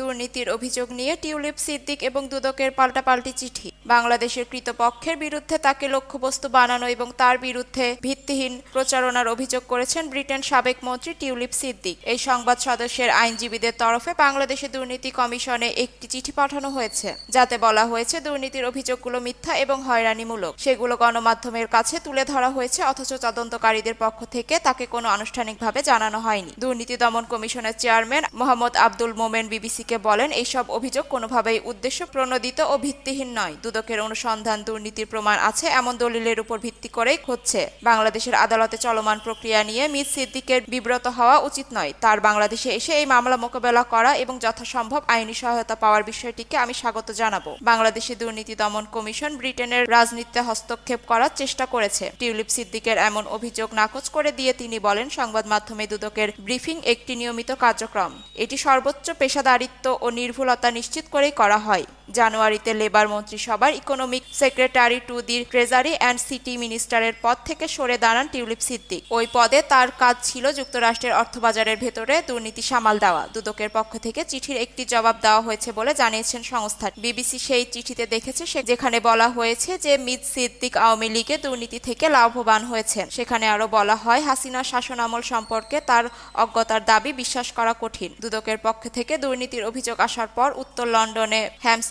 দুর্নীতির অভিযোগ নিয়ে টিউলিপ সিদ্দিক এবং দুদকের পাল্টাপাল্টি চিঠি। বাংলাদেশের কৃতপক্ষের বিরুদ্ধে তাকে লক্ষ্যবস্তু বানানো এবং তার বিরুদ্ধে ভিত্তিহীন প্রচারণার অভিযোগ করেছেন ব্রিটেন সাবেক মন্ত্রী টিউলিপ সিদ্দিক। এই সংবাদ সদস্যের আইনজীবীদের তরফে বাংলাদেশে দুর্নীতি কমিশনে একটি চিঠি পাঠানো হয়েছে, যাতে বলা হয়েছে দুর্নীতির অভিযোগগুলো মিথ্যা এবং হয়রানিমূলক। সেগুলো গণমাধ্যমের কাছে তুলে ধরা হয়েছে, অথচ তদন্তকারীদের পক্ষ থেকে তাকে কোনো আনুষ্ঠানিকভাবে জানানো হয়নি। দুর্নীতি দমন কমিশনের চেয়ারম্যান মোহাম্মদ আব্দুল মোমেন বিবিসিকে বলেন, এইসব অভিযোগ কোনোভাবেই উদ্দেশ্য প্রণোদিত ও ভিত্তিহীন নয়। দুদকের অনুসন্ধান দুর্নীতির প্রমাণ আছে, এমন দলিলের উপর ভিত্তি করেই হচ্ছে। বাংলাদেশের আদালতে চলমান প্রক্রিয়া নিয়ে মিস সিদ্দিকের বিব্রত হওয়া উচিত নয়। তার বাংলাদেশে এসে এই মামলা মোকাবেলা করা এবং যথাসম্ভব আইনি সহায়তা পাওয়ার বিষয়টিকে আমি স্বাগত জানাব। বাংলাদেশে দুর্নীতি দমন কমিশন ব্রিটেনের রাজনীতিতে হস্তক্ষেপ করার চেষ্টা করেছে। টিউলিপ সিদ্দিকের এমন অভিযোগ নাকচ করে দিয়ে তিনি বলেন, সংবাদ মাধ্যমে দুদকের ব্রিফিং একটি নিয়মিত কার্যক্রম। এটি সর্বোচ্চ পেশাদারিত্ব ও নির্ভুলতা নিশ্চিত করেই করা হয়। জানুয়ারিতে লেবার মন্ত্রিসভার economic secretary to the treasury and city মিনিস্টারের পদ থেকে সরে দাঁড়ান টিউলিপ সিদ্দিক। ওই পদে তার কাজ ছিল যুক্তরাষ্ট্রের অর্থবাজারের ভেতরে দুর্নীতি সামাল দেওয়া। দুদকের পক্ষ থেকে চিঠির একটি জবাব দেওয়া হয়েছে বলে জানিয়েছেন সংস্থা। বিবিসি সেই চিঠিতে দেখেছে যেখানে বলা হয়েছে যে মিদ সিদ্দিক আওয়ামী লীগে দুর্নীতি থেকে লাভবান হয়েছেন। সেখানে আরও বলা হয় হাসিনা শাসনামল সম্পর্কে তার অজ্ঞতার দাবি বিশ্বাস করা কঠিন। দুদকের পক্ষ থেকে দুর্নীতির অভিযোগ আসার পর উত্তর লন্ডনে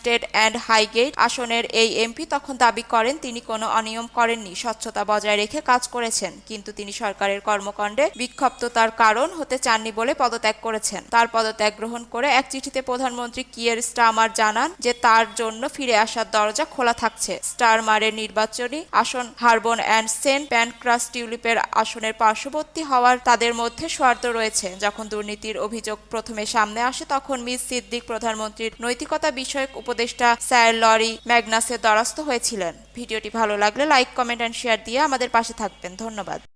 হ্যামস্টেড অ্যান্ড হাইগেট আসনের এই এমপি তখন দাবি করেন তিনি কোনো অনিয়ম করেননি, স্বচ্ছতা বজায় রেখে কাজ করেছেন। কিন্তু তিনি সরকারের কর্মকাণ্ডে বিক্ষিপ্ততার কারণ হতে চাননি বলে পদত্যাগ করেছেন। তার পদত্যাগ গ্রহণ করে এক চিঠিতে প্রধানমন্ত্রী কিয়ের স্টামার জানান যে তার জন্য ফিরে আসার দরজা খোলা থাকছে। স্টারমারের নির্বাচনী আসন হারবন অ্যান্ড সেন্ট প্যানক্রাস টিউলিপের আসনের পার্শ্ববর্তী হওয়ার তাদের মধ্যে স্বার্থ রয়েছে। যখন দুর্নীতির অভিযোগ প্রথমে সামনে আসে, তখন মিস সিদ্দিক প্রধানমন্ত্রীর নৈতিকতা বিষয়ক উপদেষ্টা স্যার লরি ম্যাগনাসের দ্বারস্থ হয়েছিলেন। ভিডিওটি ভালো লাগলে লাইক, কমেন্ট অ্যান্ড শেয়ার দিয়ে আমাদের পাশে থাকবেন। ধন্যবাদ।